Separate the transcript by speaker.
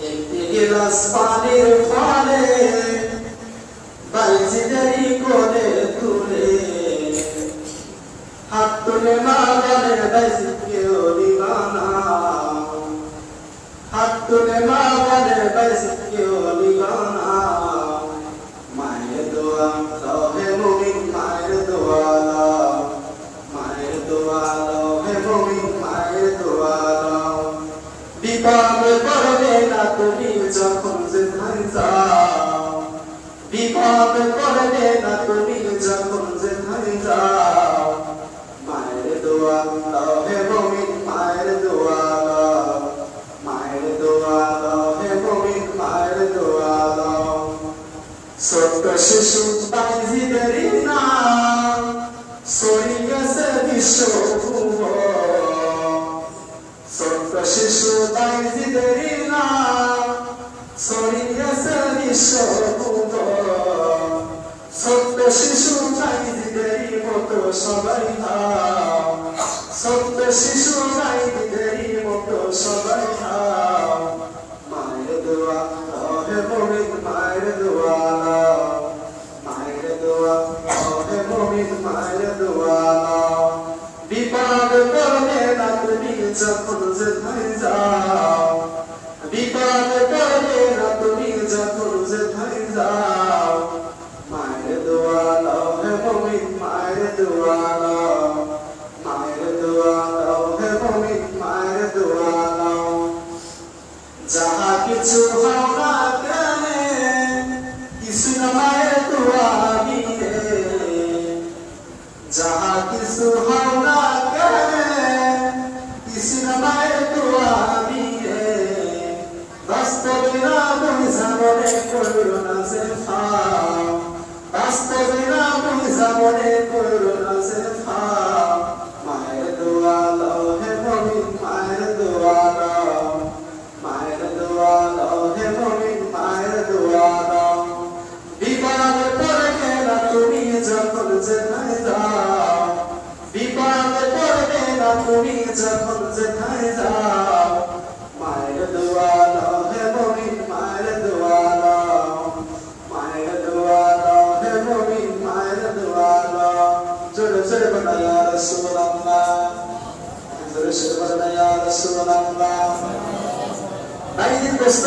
Speaker 1: একটি হাত তুলে মা বলে বাইজি কেউ নিবানা হাত তুলে মা বলে বাইজি কেউ নিবানা মায়ের দোয়া হে মুমিন মায়ের দোয়া মায়ের দোয়া হে মুমিন মায়ের দোয়া বিপদ না তুমি যখন যেখানে যাও বিপদ করবে না তুমি যখন যেখানে যাও মায়ের দোয়া দাও হে মুমিন মায়ের দোয়া দাও মায়ের দোয়া দাও হে মুমিন মায়ের দোয়া দাও ছোট্ট শিশু বাইজিদেরই নাম সরি গেছে বিশ্ব ছোট্ট শিশু বাইজিদেরই নাম বিশ্ব ছোট্ট শিশু বাইজিদেরই মতো সবাই খাও ছোট্ট শিশু বাইজিদেরই মতো সবাই খাও মায়ের মায়ের দোয়া কিছু হও না কেন কিছু না মায়ের দোয়া দিলে যাহা কিছু হও না কেন কিছু না মায়ের দোয়া দিলে বাস্তবে না বুঝা মনে করো না যে ফাও বাস্তবে না বুঝা মনে তুমি যখন যেখানে যাও মায়ের দোয়া দাও হে মমিন মায়ের দোয়া দাও মায়ের দোয়া দাও হে মমিন মায়ের দোয়া দাও জোরে জোরে বলা ইয়া রাসূলুল্লাহ জোরে জোরে বলা ইয়া রাসূলুল্লাহ ভাই দিন দোস্ত